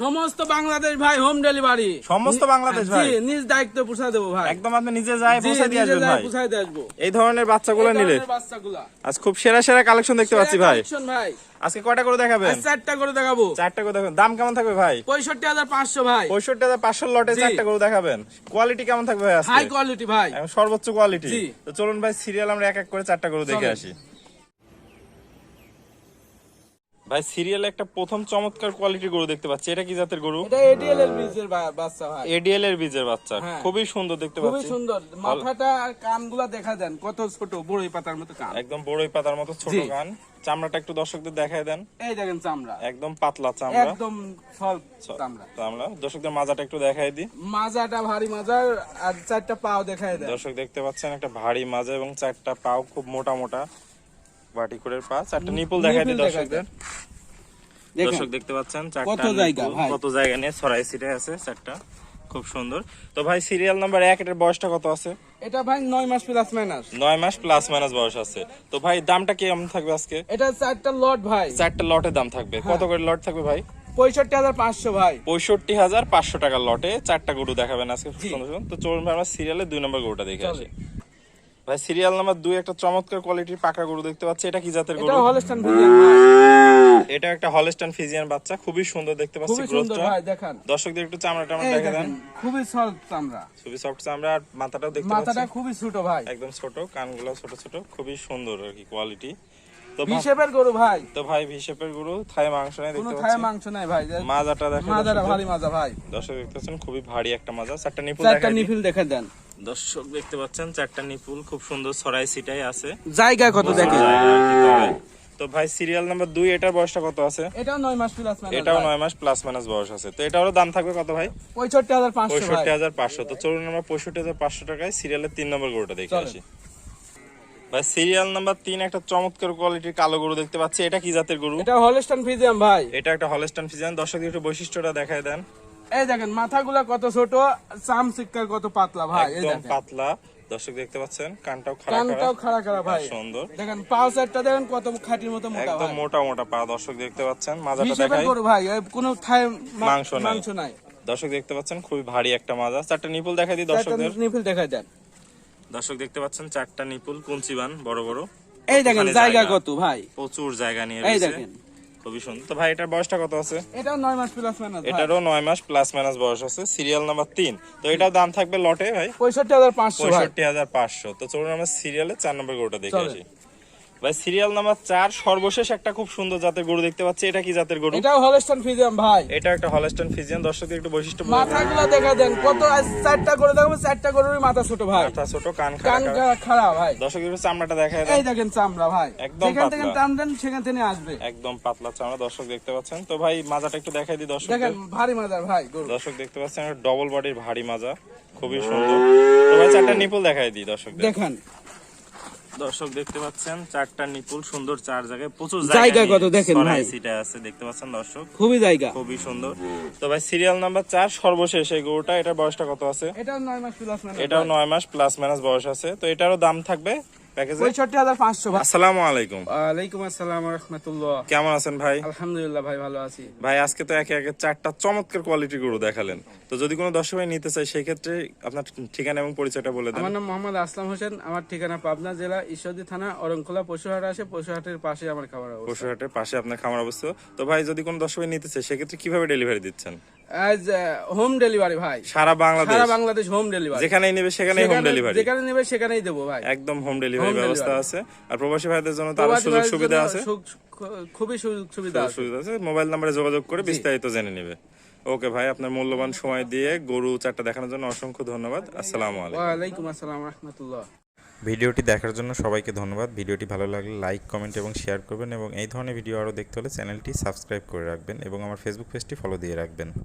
সমস্ত বাংলাদেশ ভাই home delivery সমস্ত বাংলাদেশ ভাই? নিজ দায়িত্ব পুষা দেবো ভাই। একদম আপনি নিজে যায় জি, পৌঁছে দিয়ে আসবেন ভাই। পুষাই দিয়ে আসব। এই ধরনের বাচ্চাগুলো নিলে। বাচ্চাগুলা। আজ খুব সেরা সেরা কালেকশন দেখতে পাচ্ছি ভাই। Collection ভাই। আজকে কয়টা করে দেখাবেন? চারটা করে দেখাবো। চারটা করে দেখাবেন। দাম কেমন থাকবে ভাই? পঁয়ষট্টি হাজার পাঁচশো ভাই। পঁয়ষট্টি হাজার পাঁচশো লটে চারটা করে দেখাবেন। কোয়ালিটি কেমন থাকবে ভাই হাই কোয়ালিটি ভাই। সর্বোচ্চ কোয়ালিটি তো চলুন ভাই সিরিয়াল আমরা এক এক করে চারটা করে দেখে আসি। ভাই সিরিয়ালে একটা প্রথম চমৎকার কোয়ালিটির গরু দেখতে পাচ্ছি। এটা কি জাতের গরু? এটা এডিএল এর বীজের বাচ্চা ভাই এডিএল এর বীজের বাচ্চা। খুবই সুন্দর দেখতে খুবই পাচ্ছি। সুন্দর। মাথাটা আর কানগুলা দেখা দেন কত ছোট বড়ই পাতার মতো কান। একদম বড়ই পাতার মতো ছোট। গান চামড়াটা একটু দর্শকদের দেখায় দেন। এই দেখেন চামড়া। একদম পাতলা চামড়া। একদম সল চামড়া। আমরা দর্শকদের মাজাটা একটু দেখাই দিই। মাজাটা ভারী মাজার আর চারটা পাও দেখায় দেয় দর্শক দেখতে পাচ্ছেন একটা ভারী মাজা এবং চারটা পাও খুব মোটা মোটা। চারটা নিপুল দেখাই দিই দর্শকদের। দর্শক দেখতে পাচ্ছেন কত জায়গা, কত জায়গা নিয়ে ছড়াই আছে চারটা। খুব সুন্দর। তো ভাই সিরিয়াল নাম্বার এক এটার বয়সটা কত আছে? এটা ভাই নয় মাস প্লাস মাইনাস নয় মাস প্লাস মাইনাস বয়স আছে। তো ভাই দামটা কেমন থাকবে আজকে? এটা চারটা লট ভাই। চারটা লটের দাম থাকবে। হ্যাঁ। কত করে লট থাকবে ভাই? পঁয়ষট্টি হাজার পাঁচশো ভাই। পঁয়ষট্টি হাজার পাঁচশো টাকার লটে চারটা গরু দেখাবেন আজকে। সুন্দর। তো চলুন আমরা সিরিয়ালে দুই নম্বর গরুটা দেখে। আসি। ভাই সিরিয়াল নাম্বার দুই একটা চমৎকার কোয়ালিটির পাকা গরু দেখতে পাচ্ছি। এটা কি জাতের এটা গরু? ভাই। এটা একটা হলস্টান ফিজিয়ান বাচ্চা খুবই সুন্দর দেখতে পাচ্ছি গ্রোথটা ভাই দেখান। দর্শকদের একটু চামড়া টামড়া দেখে দেন। খুবই সল্ট চামড়া। খুবই সফট চামড়া আর মাথাটাও দেখতে মাথাটা খুবই ছোট ভাই। একদম ছোট কানগুলো ছোট ছোট খুবই সুন্দর আর কি কোয়ালিটি তো ভা- হিসেবের গরু ভাই। তো ভাই ভিশেপের গরু থাই মাংস নাই দেখতে পাচ্ছি। মাংস নাই ভাই। মাজাটা দেখে মাজারা ভারী মাজা ভাই। দর্শক দেখতে পাচ্ছেন খুবই ভারী একটা মাজা। চারটা নিপুল চারটা দেখাই দিই। নিফিল দেখে দেন। দর্শক দেখতে পাচ্ছেন চারটা নিপুল খুব সুন্দর ছড়াই সিটাই আছে। জায়গা কত দেখেন। তো ভাই সিরিয়াল নাম্বার দুই এটার বয়সটা কত আছে? এটাও নয় মাস প্লাস এটাও নয় মাস প্লাস মাইনাস বয়স আছে। তো এটারও দাম থাকবে কত ভাই? পঁয়ষট্টি হাজার পাঁচশো ভাই। পঁয়ষট্টি হাজার পাঁচশো। তো চলুন আমরা পঁয়ষট্টি হাজার পাঁচশো টাকায় সিরিয়ালের তিন নম্বর গরুটা দেখে আসি। ভাই সিরিয়াল নাম্বার তিন একটা চমৎকার কোয়ালিটির কালো গরু দেখতে পাচ্ছি। এটা কি জাতের গরু? এটা হলস্টান ফিজিয়াম ভাই। এটা একটা হলস্টান ফিজিয়ান দর্শক একটু বৈশিষ্ট্যটা দেখায় দেন। এই দেখেন মাথাগুলা কত ছোট চাম সিক্কার কত পাতলা ভাই একদম পাতলা। দর্শক দেখতে পাচ্ছেন কানটাও খারাপ কানটাও খাড়া খাড়া ভাই। সুন্দর। দেখেন পাও চারটা দেখেন কত খাটির মতো মোটা একদম মোটা মোটা পা দর্শক দেখতে পাচ্ছেন মাজাটা দেখাই। গরু ভাই কোনো মা- মাংস নাই। মাংস নাই। দর্শক দেখতে পাচ্ছেন খুবই ভারী একটা মাজা। চারটা নিপুল দেখাই দিই দর্শকদের। নিফিল দেখাই দেন। দর্শক দেখতে পাচ্ছেন চারটা নিপুল কুঞ্চিবান বড় বড়। এই দেখেন জায়গা জায়গা। কত ভাই। প্রচুর জায়গা নিয়ে এই দেখেন। খুবই সুন্দর। তো ভাই এটার বয়সটা কত আছে? মাস প্লাস মাইনাস এটারও নয় মাস প্লাস মাইনাস বয়স আছে। সিরিয়াল নাম্বার তিন। তো এটার দাম থাকবে লটে ভাই? পঁয়ষট্টি হাজার পাঁচশো ভাই। পঁয়ষট্টি হাজার পাঁচশো। তো চলুন আমরা সিরিয়ালে চার নম্বর গরুটা দেখে। আসি। ভাই সিরিয়াল নাম্বার চার সর্বশেষ একটা খুব সুন্দর জাতের গরু দেখতে পাচ্ছি। এটা কি জাতের গরু? এটাও হলস্টান ফিজিয়াম ভাই। এটা একটা হলস্টন ফিজিয়ান দর্শকদের একটু বৈশিষ্ট্য দেন। দেখা দেন কত চারটা করে দেখব চারটা গরুরই মাথা ছোট ভাই। মাথা ছোট কান কান খাড়া। ভাই। দর্শক একটু চামড়াটা দেখায় এই দেখেন চামড়া ভাই। একদম যেখান থেকে টান দেন সেখান থেকে আসবে। একদম পাতলা চামড়া দর্শক দেখতে পাচ্ছেন। তো ভাই মাজাটা একটু দেখাই দিই দর্শক দেখেন ভারী মাজার ভাই গরু। দর্শক দেখতে পাচ্ছেন ডবল বডির ভারী মাজা। খুবই সুন্দর। তো ভাই চারটা নিপুল দেখাই দিই দর্শকদের। দেখেন দর্শক দেখতে পাচ্ছেন চারটা নিপুল সুন্দর চার জায়গায় প্রচুর জায়গা কত দেখেন ভাই। সিটা আছে দেখতে পাচ্ছেন দর্শক? খুবই জায়গা। খুবই সুন্দর। তো ভাই সিরিয়াল নাম্বার 4 সর্বশেষ এই গরুটা এটার বয়সটা কত আছে? এটাও 9 মাস প্লাস মাইনাস এটাও 9 মাস প্লাস মাইনাস বয়স আছে। তো এটারও দাম থাকবে প্যাকেজে? পঁয়ষট্টি হাজার পাঁচশো ভাই। আসসালামু আলাইকুম। ওয়ালাইকুম আসসালাম রহমতুল্লাহ। কেমন আছেন ভাই? আলহামদুলিল্লাহ ভাই ভালো আছি। ভাই আজকে তো একে একে চারটা চমৎকার গরু দেখালেন। তো যদি কোনো দর্শক ভাই নিতে চাই সেই ক্ষেত্রে আপনার ঠিকানা এবং পরিচয়টা বলে দেন। আমার নাম মোহাম্মদ আসলাম হোসেন আমার ঠিকানা পাবনা জেলা ঈশ্বরদী থানা অরংখোলা পশুহাট আছে পশুহাটের পাশে আমার খাবার অবস্থা। পশুহাটের পাশে আপনার খামার অবস্থা তো ভাই যদি কোনো দর্শক ভাই নিতে চাই সেক্ষেত্রে কীভাবে ডেলিভারি দিচ্ছেন? হোম ডেলিভারি ভাই। সারা বাংলাদেশ। সারা বাংলাদেশ হোম ডেলিভারি যেখানেই নেবে সেখানেই হোম ডেলিভারি যেখানে নেবে সেখানেই দেবো ভাই। একদম হোম ডেলিভারি ব্যবস্থা আছে। আর প্রবাসী ভাইদের জন্য তো আরও সুযোগ সুবিধা আছে। খুবই সুযোগ সুবিধা আছে। সুবিধা আছে। মোবাইল নাম্বারে যোগাযোগ করে বিস্তারিত জেনে নেবে। ওকে ভাই আপনার মূল্যবান সময় দিয়ে গরু চারটা দেখানোর জন্য অসংখ্য ধন্যবাদ। আসসালামু আলাইকুম। ওয়ালাইকুম আসসালাম রহমতুল্লাহ। ভিডিওটি দেখার জন্য সবাইকে ধন্যবাদ। ভিডিওটি ভালো লাগলে লাইক কমেন্ট এবং শেয়ার করবেন এবং এই ধরনের ভিডিও আরও দেখতে হলে চ্যানেলটি সাবস্ক্রাইব করে রাখবেন এবং আমার ফেসবুক পেজটি ফলো দিয়ে রাখবেন।